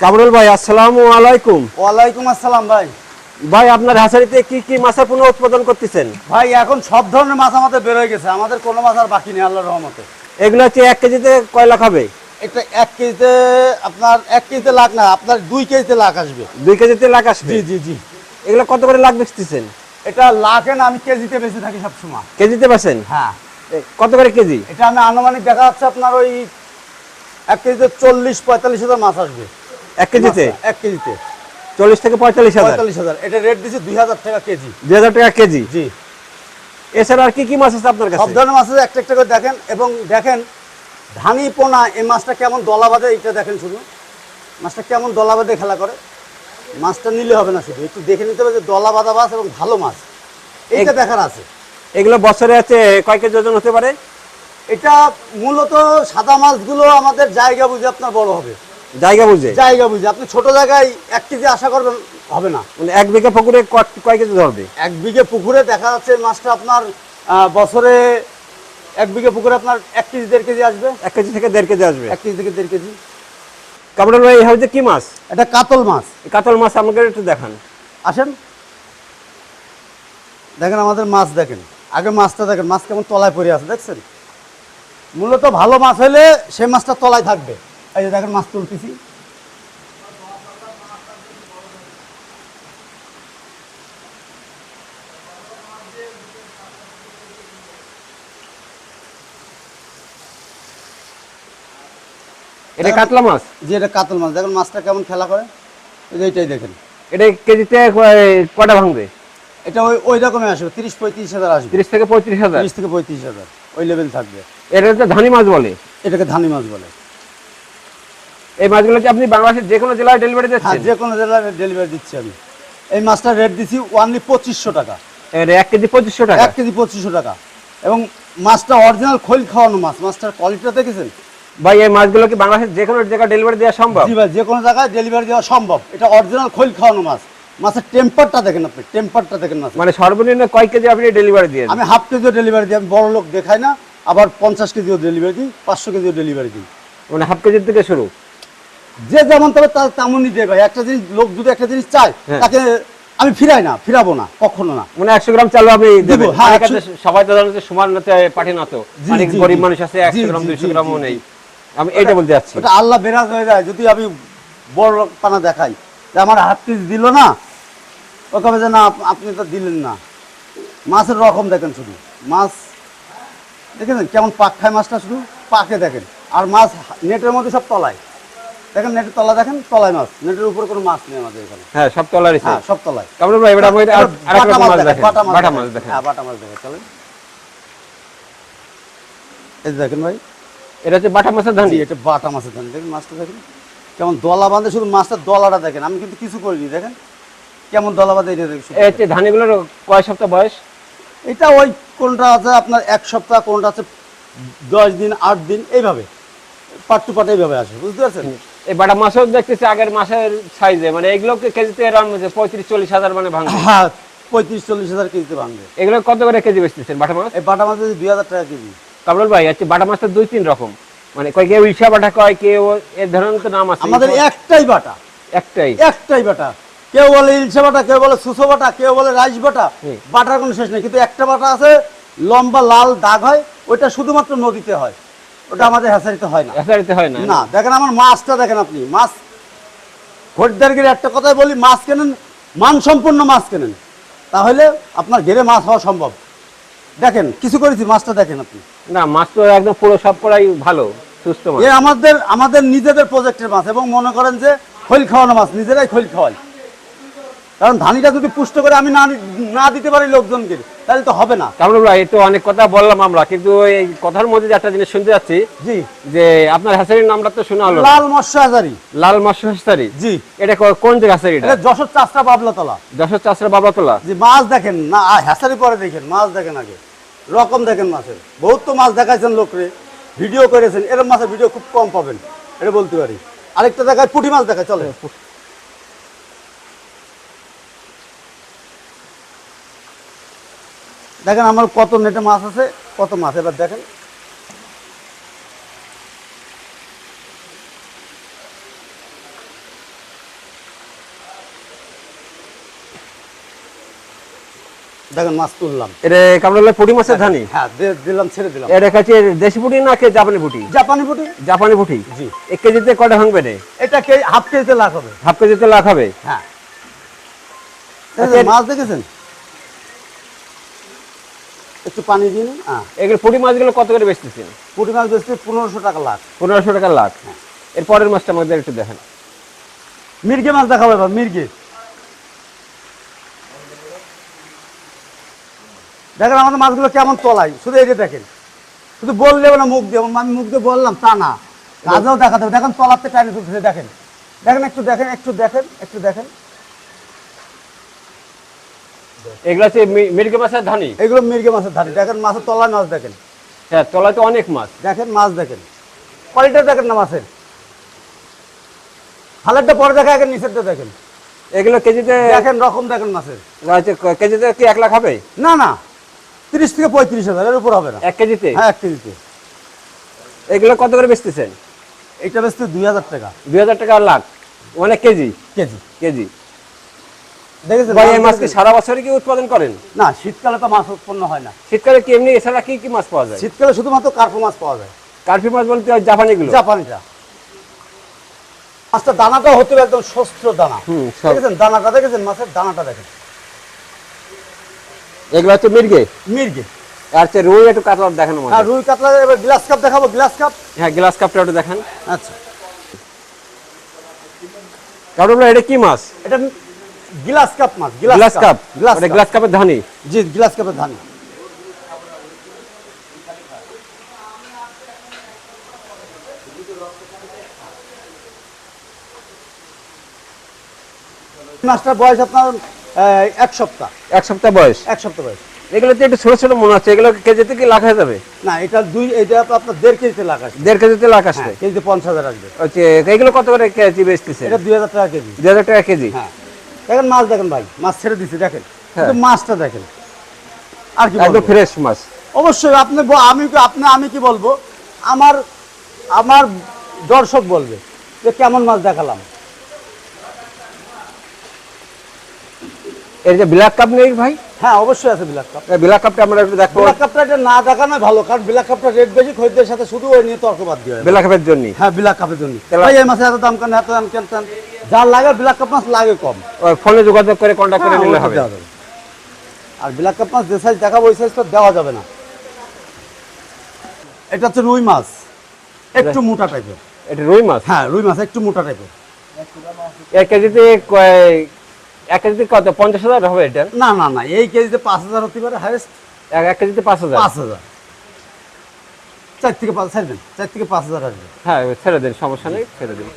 কামরুল ভাই আসসালামু আলাইকুম। ওয়ালাইকুম আসসালাম ভাই। ভাই আপনার হাসারিতে কি কি মাছের পণ্য উৎপাদন করতেছেন? ভাই এখন সব ধরনের মাছ আমাদের বের হয়ে গেছে। আমাদের কোনো মাছ আর বাকি নেই আল্লাহর রহমতে। এগুলো হচ্ছে এক কেজিতে কয় লাখ হবে? এটা এক কেজিতে আপনার এক কেজিতে লাখ না আপনার দুই কেজিতে লাখ আসবে। দুই কেজিতে লাখ আসবে? জি জি জি। এগুলো কত করে লাখ বেচতেছেন? এটা লাখে না আমি কেজিতে বেঁচে থাকি সবসময়। কেজিতে বেচেন? হ্যাঁ। কত করে কেজি? এটা আমি আনুমানিক দেখা যাচ্ছে আপনার ওই এক কেজিতে চল্লিশ পঁয়তাল্লিশ হাজার মাছ আসবে। এক কেজিতে? এক কেজিতে। চল্লিশ থেকে পঁয়তাল্লিশ হাজার? পঁয়তাল্লিশ হাজার। এটা রেট দিচ্ছে দুই হাজার টাকা কেজি। দুই হাজার টাকা কেজি? জি। এছাড়া আর কি কি মাছ আছে আপনার সব কাছে ধরনের মাছ আছে একটা একটা করে দেখেন। এবং দেখেন ধানি পোনা এই মাছটা কেমন দলা বাঁধে এইটা দেখেন শুধু। মাছটা কেমন দলা বাঁধে খেলা করে। মাছটা নিলে হবে না শুধু একটু দেখে নিতে হবে যে দলা বাঁধা মাছ এবং ভালো মাছ। এইটা দেখার আছে। এগুলো বছরে আছে কয় কেজি ওজন হতে পারে? এটা মূলত সাদা মাছগুলো আমাদের জায়গা বুঝে আপনার বড় হবে। জায়গা বুঝে? জায়গা বুঝে। আপনি ছোট জায়গায় এক কেজি আশা করবেন হবে না। মানে এক বিঘা পুকুরে কয় কেজি ধরবে? এক বিঘে পুকুরে দেখা যাচ্ছে মাছটা আপনার বছরে এক বিঘে পুকুরে আপনার এক কেজি দেড় কেজি আসবে। এক কেজি থেকে দেড় কেজি আসবে। এক কেজি থেকে দেড় কেজি। কামরুল ভাই হচ্ছে কি মাছ? এটা কাতল মাছ। এই কাতল মাছ আমাকে একটু দেখান। আসেন। দেখেন আমাদের মাছ দেখেন। আগে মাছটা দেখেন মাছ কেমন তলায় পড়ে আছে দেখছেন? মূলত ভালো মাছ হলে সে মাছটা তলায় থাকবে। এই যে দেখেন মাছ তুলতেছি। এটা কাতলা মাছ? যে এটা কাতল মাছ। দেখেন মাছটা কেমন খেলা করে। এইটাই দেখেন। এটা কেজিতে ভাঙবে? এটা ওই ওই রকমই আসবে। তিরিশ পঁয়ত্রিশ হাজার আসবে। তিরিশ থেকে পঁয়ত্রিশ হাজার? তিরিশ থেকে পঁয়ত্রিশ হাজার। ওই লেভেল থাকবে। এটা ধানি মাছ বলে? এটাকে ধানি মাছ বলে। এই মাছগুলো কি আপনি বাংলাদেশের যে কোনো জেলায় ডেলিভারি হ্যাঁ দিচ্ছেন? যে কোনো জেলায় ডেলিভারি দিচ্ছি আমি। এই মাছটার রেট দিচ্ছি ওয়ানলি পঁচিশশো টাকা। এর এক কেজি পঁচিশশো টাকা? এক কেজি পঁচিশশো টাকা। এবং মাছটা অরিজিনাল খৈল খাওয়ানো মাছ মাছটার কোয়ালিটিটা দেখেছেন? ভাই এই মাছগুলো কি বাংলাদেশের যে কোনো জায়গায় ডেলিভারি দেওয়া সম্ভব? জি ভাই যে কোনো জায়গায় ডেলিভারি দেওয়া সম্ভব। এটা অরিজিনাল খৈল খাওয়ানো মাছ। মাছের টেম্পারটা দেখেন আপনি টেম্পারটা দেখেন মাছ মানে সর্বনিম্ন কয় কেজি আপনি ডেলিভারি দিয়ে আমি হাফ কেজিও ডেলিভারি দিই আমি বড় লোক দেখাই না আবার পঞ্চাশ কেজিও ডেলিভারি দিই পাঁচশো কেজিও ডেলিভারি দিই। মানে হাফ কেজির থেকে শুরু? যে যেমন তবে তার তেমনই দেয় ভাই একটা জিনিস লোক যদি একটা জিনিস চায় হ্যাঁ। তাকে আমি ফিরাই না ফিরাবো না কখনো না। মানে একশো গ্রাম চালু আমি দেবো হ্যাঁ, অনেকে 100 আছে সবাই তো ধরেন যে সমান পাঠে না তো। অনেক গরিব মানুষ আছে একশো গ্রাম দুইশো গ্রামও নেই। আমি এইটা বলতে যাচ্ছি। ওটা আল্লাহ বেরাজ হয়ে যায়। যদি আমি বড় পানা দেখাই যে আমার হাত পিস দিল না ও কবে যে না আপনি তো দিলেন না। মাছের রকম দেখেন শুধু। মাছ দেখেছেন কেমন পাক খায় মাছটা শুধু? পাকে দেখেন। আর মাছ নেটের মধ্যে সব তলায়। দেখেন নেটের তলা দেখেন তলায় মাছ। নেটের উপরে কোনো মাছ নেই আমাদের এখানে। হ্যাঁ সব হ্যাঁ সব তলায়। কামরুল ভাই এবার আরেকটা মাছ দেখেন, বাটা বাটা মাছ মাছ দেখেন। হ্যাঁ বাটা মাছ দেখেন চলেন। এই দেখেন ভাই এটা হচ্ছে বাটা মাছের ধান। এটা বাটা মাছের ধান। দেখেন মাছটা দেখেন। কেমন দলা বাঁধে শুধু মাছটার দলাটা দেখেন। আমি কিন্তু কিছু করিনি দেখেন। কেমন দলা বাঁধে এটা শুধু। এই ধানিগুলোর কয় সপ্তাহ বয়স? এটা ওই কোনটা আছে আপনার এক সপ্তাহ কোনটা আছে দশ দিন আট দিন এইভাবে। পাট টু পাট এইভাবে আসে বুঝতে পারছেন? এই বাটা মাছও দেখতেছি আগের মাসের সাইজে মানে এগুলোকে কেজিতে এরকম পঁয়ত্রিশ চল্লিশ হাজার মানে ভাঙবে। হ্যাঁ পঁয়ত্রিশ চল্লিশ হাজার কেজিতে ভাঙবে। এগুলো কত করে কেজি বেচতেছেন বাটা মাছ? এই বাটা মাছ দুই হাজার টাকা কেজি। কামরুল ভাই হচ্ছে বাটা মাছটা দুই তিন রকম। মানে কয় কেউ ইলশা বাটা কয় কেউ এর ধরনের তো নাম আছে। আমাদের একটাই বাটা। একটাই? একটাই বাটা। কেউ বলে ইলশে বাটা কেউ বলে সুসো বাটা কেউ বলে রাইস বাটা। বাটার কোনো শেষ নেই। কিন্তু একটা বাটা আছে লম্বা লাল দাগ হয় ওইটা শুধুমাত্র নদীতে হয়। ওটা আমাদের হ্যাসারিতে হয় না। এসারিতে হয় না। না দেখেন আমার মাছটা দেখেন আপনি মাছ। খরিদ্দারগিরি একটা কথাই বলি মাছ কেনেন মানসম্পন্ন মাছ কেনেন তাহলে আপনার ঘেরে মাছ হওয়া সম্ভব। দেখেন কিছু করেছি মাছটা দেখেন আপনি। না মাছ তো একদম পুরো সব করাই ভালো সুস্থ মাছ। এ আমাদের আমাদের নিজেদের প্রজেক্টের মাছ এবং মনে করেন যে খৈল খাওয়ানো মাছ নিজেরাই খৈল খাওয়াই। কারণ ধানিটা যদি পুষ্ট করে আমি না না দিতে পারি লোকজনকে তাহলে তো হবে না। কামরুল ভাই তো অনেক কথা বললাম আমরা কিন্তু এই কথার মধ্যে একটা জিনিস শুনতে যাচ্ছি। জি। যে আপনার হাসারির নামটা তো শোনা হলো। লাল মৎস্য লাল মৎস্য হাসারি? জি। এটা কোন জায়গা হাসারি এটা? যশোর চাষটা বাবলাতলা। যশোর চাষরা বাবাতলা যে মাছ দেখেন না আ, হ্যাসারি পরে দেখেন মাছ দেখেন আগে। রকম দেখেন মাছের। বহুত তো মাছ দেখাইছেন লোকরে ভিডিও করেছেন এরকম মাছের ভিডিও খুব কম পাবেন এটা বলতে পারি। আরেকটা জায়গায় পুঁটি মাছ দেখায় চলে দেখেন আমার কত নেটে মাছ আছে কত মাছ। এবার দেখেন। দেখেন মাছ তুললাম। এটা মাছের হ্যাঁ দিলাম ছেড়ে দিলাম। দেশি না কে জাপানি জাপানি জাপানি এক কেজিতে কটা এটা কে হাফ কেজিতে লাখ হবে। হাফ কেজিতে লাখ হবে? হ্যাঁ। আচ্ছা, মাছ দেখেছেন? একটু পানি দিন হ্যাঁ। এগুলো পুঁটি মাছগুলো কত করে বেচতেছেন? পুটি মাছ বেচতে পনেরোশো টাকা লাখ। পনেরোশো টাকা লাখ। এর পরের মাছটা আমাদের একটু দেখেন। মির্গে মাছ দেখাবো এবার মির্গে। দেখেন আমাদের মাছগুলো কেমন তলায় শুধু এই যে দেখেন। শুধু বললে না মুখ দিয়ে আমি মুখ দিয়ে বললাম তা না। কাজেও দেখাতে হবে। দেখেন তলাতে টাইনে তুলতেছে দেখেন। দেখেন একটু দেখেন একটু দেখেন একটু দেখেন। এগুলো হচ্ছে মিরগে মাছের ধানি। এগুলো মির্গে মাছের ধারি দেখেন মাছের তলায় মাছ দেখেন। হ্যাঁ তলায় তো অনেক মাছ। দেখেন মাছ দেখেন। কোয়ালিটা দেখেন না মাছের। হালেরটা পরে দেখা দেখেন নিচেরটা দেখেন। এগুলো কেজিতে দেখেন রকম দেখেন মাছের। কেজিতে কি এক লাখ হবে? না না। তিরিশ থেকে পঁয়ত্রিশ হাজার এর উপর হবে না। এক কেজিতে? হ্যাঁ এক কেজিতে। এগুলো কত করে বেচতেছেন? এইটা বেচতে দুই হাজার টাকা। দুই হাজার টাকা লাখ। অনেক কেজি? কেজি। কেজি। ভাই এই মাছ মাছ কি সারা বছরই কি উৎপাদন করেন? না শীতকালে তো মাছ উৎপন্ন হয় না। শীতকালে কি এমনি এছাড়া কি কি মাছ পাওয়া যায়? শীতকালে শুধুমাত্র কার্পু মাছ পাওয়া যায়। কার্পি মাছ বলতে ওই জাপানিগুলো? জাপানিটা। মাছটা দানাটাও হতে হবে একদম শস্ত্র দানা। দেখেছেন দানাটা দেখেছেন মাছের দানাটা দেখেন এগুলো হচ্ছে মির্গে? মির্গে। আর হচ্ছে রুই একটু কাতলা দেখানো হ্যাঁ রুই কাতলা এবার গ্লাস কাপ দেখাবো গ্লাস কাপ। হ্যাঁ গ্লাস কাপটা একটু দেখান। আচ্ছা। কারণ এটা কি মাছ? এটা গ্লাস কাপ মাছ গ্লাস কাপ গ্লাস এটা গ্লাস কাপের ধানি? জি গ্লাস কাপের ধান। মাছটার বয়স আপনার এক সপ্তাহ। এক সপ্তাহ বয়স? এক সপ্তাহ বয়স। এগুলো তো একটু ছোট ছোট মনে হচ্ছে এগুলো কেজিতে কি লাখ হয়ে যাবে? না এটা দুই এটা আপনার দেড় কেজিতে লাখ আসবে। দেড় কেজিতে লাখ আসবে? হ্যাঁ, কেজিতে পঞ্চাশ হাজার আসবে। হচ্ছে এগুলো কত করে কেজি বেচতেছে এটা দুই হাজার টাকা কেজি। দুই হাজার টাকা কেজি? হ্যাঁ। দেখেন মাছ দেখেন ভাই মাছ ছেড়ে দিচ্ছে দেখেন। হ্যাঁ। কিন্তু মাছটা দেখেন। আর কি একদম ফ্রেশ মাছ। অবশ্যই আপনি আমি আপনি আমি কি বলব? আমার আমার দর্শক বলবে যে কেমন মাছ দেখালাম। এর যে ব্ল্যাক কাপ নেই ভাই? হ্যাঁ অবশ্যই আছে ব্ল্যাক কাপ। ব্ল্যাক কাপটা আমরা একটু দেখব। ব্ল্যাক কাপটা এটা না দেখানো ভালো কারণ ব্ল্যাক কাপটা রেট বেশি খরিদ্দের সাথে শুধু ওই নিয়ে তর্কবাদ দিয়ে হয়। ব্ল্যাক কাপের জন্য হ্যাঁ ব্ল্যাক কাপের জন্য ভাই এই মাছের এত দাম কেন? এত দাম কেন? যার লাগে ব্ল্যাক কাপ মাছ লাগে কম। ফোনে যোগাযোগ করে কন্ট্যাক্ট করে হ্যাঁ, নিলে হবে। আর ব্ল্যাক কাপ মাছ যে সাইজ দেখাবো ওই সাইজ তো দেওয়া যাবে না। এটা হচ্ছে রুই মাছ। একটু মোটা টাইপের এটা রুই মাছ? হ্যাঁ রুই মাছ একটু মোটা টাইপের এক কেজিতে কয়- এক কেজিতে কত পঞ্চাশ হাজার হবে এটা? না না না এই কেজিতে পাঁচ হাজার হতে পারে হাইস্ট এক এক কেজিতে পাঁচ হাজার? পাঁচ হাজার। চার থেকে পাঁচ ছেড়ে ছাড়বেন চার থেকে পাঁচ হাজার আসবে। হ্যাঁ ছেড়ে দিন সমস্যা নেই ছেড়ে দিন।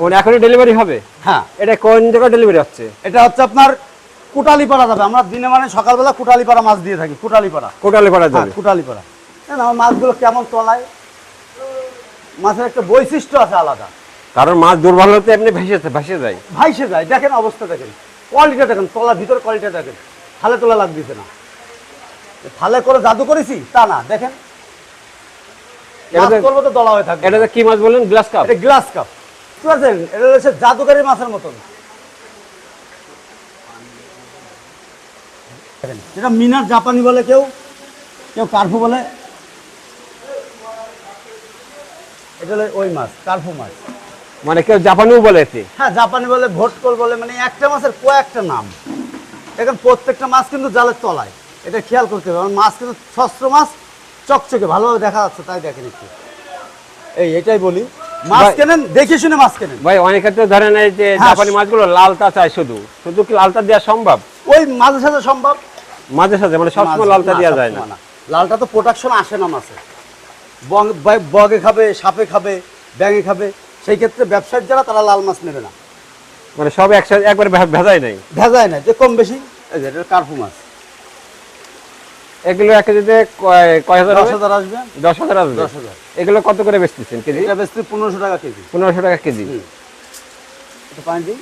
মানে এখনই ডেলিভারি হবে? হ্যাঁ। এটা কোন জায়গায় ডেলিভারি হচ্ছে? এটা হচ্ছে আপনার কুটালিপাড়া যাবে। আমরা দিনে মানে সকালবেলা কুটালিপাড়া মাছ দিয়ে থাকি কুটালিপাড়া। কোটালে পাড়া হ্যাঁ যাবে। কুটালিপাড়া। না মাছগুলো কেমন তলায়? মাছের একটা বৈশিষ্ট্য আছে আলাদা। কারণ মাছ দুর্বল হতে এমনি ভেসে ভেসে যায়। ভাইসে যায়। দেখেন অবস্থা দেখেন। কোয়ালিটা দেখেন তলার ভিতর কোয়ালিটা দেখেন। থালে তোলা লাগতেছে না। থালে করে জাদু করেছি তা না দেখেন। এটা করব তো দলা হয়ে থাকবে। এটা কি মাছ বললেন? Grass carp? এটা গ্লাস কাপ। বুঝতে এটা হচ্ছে জাদুকারী মাছের মতন। এটা মিনার জাপানি বলে কেউ কেউ কার্ফু বলে। এটা হলো ওই মাছ কার্ফু মাছ। মানে কেউ জাপানিও বলে এতে হ্যাঁ জাপানি বলে ভোটকল বলে মানে একটা মাছের কয়েকটা নাম। এখন প্রত্যেকটা মাছ কিন্তু জালের তলায়। এটা খেয়াল করতে হবে মাছ কিন্তু শস্ত্র মাছ চকচকে ভালোভাবে দেখা যাচ্ছে তাই দেখেন একটু। এই এটাই বলি। মাছ কেনেন? দেখে শুনে মাছ কেনেন। ভাই অনেকে তো ধরেন এই যে জাপানি মাছগুলো লালটা শুধু। শুধু কি লালটা দেওয়া সম্ভব? ওই মাঝে সাথে সম্ভব। মাঝে সাথে মানে সবসময় লালটা দেওয়া যায় না। লালটা তো প্রোডাকশন আসে না মাছে। বগে খাবে সাপে খাবে ব্যাঙে খাবে। সেই ক্ষেত্রে ব্যবসায়ী যারা তারা লাল মাছ নেবে না। মানে সব একসাথে একবার ভে- ভেজাই নাই? ভেজায় না যে কম বেশি কার্পু মাছ। এগুলো এক কেজিতে কয় হাজার দশ হাজার আসবে। দশ হাজার আসবে? দশ হাজার। এগুলো কত করে বেচতেছেন কেজি? এটা বেশি পনেরোশো টাকা কেজি। পনেরোশো টাকা কেজি। পানি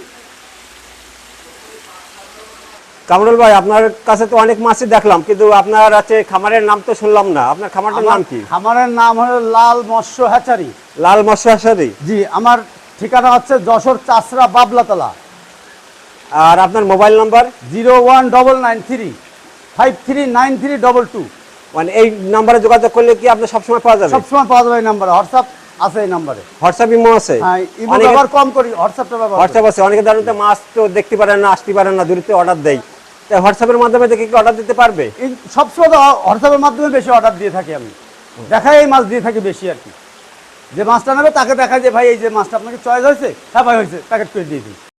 কামরুল ভাই আপনার কাছে তো অনেক মাছই দেখলাম কিন্তু আপনার আছে খামারের নাম তো শুনলাম না। আপনার খামারটার নাম কি? খামারের নাম হলো লাল মৎস্য হ্যাচারি। লাল মৎস্য হাসারি জি আমার ঠিকানা হচ্ছে যশোর চাষরা বাবলাতলা। আর আপনার mobile number? Zero one double nine three. Five three nine three double two মানে এই নাম্বারে যোগাযোগ করলে কি আপনি সবসময় পাওয়া যাবে? সবসময় পাওয়া যাবে এই নাম্বারে। হোয়াটসঅ্যাপ আছে এই নাম্বারে। হোয়াটসঅ্যাপ ইমো আছে। হ্যাঁ ইমো অনেকে ব্যবহার কম করি হোয়াটসঅ্যাপটা ব্যবহার হোয়াটসঅ্যাপ আছে। অনেকে ধরেন মাছ তো দেখতে পারেন না আসতে পারেন না দূরত্বে অর্ডার দেয়। তাই হোয়াটসঅ্যাপের মাধ্যমে দেখে কি অর্ডার দিতে পারবে? এই সবসময় তো হোয়াটসঅ্যাপের মাধ্যমে বেশি অর্ডার দিয়ে থাকি আমি। দেখাই এই মাছ দিয়ে থাকি বেশি আর কি। যে মাছটা নেবে তাকে দেখায় যে ভাই এই যে মাছটা আপনাকে চয়েস হয়েছে হ্যাঁ ভাই হয়েছে প্যাকেট করে দিয়ে দিই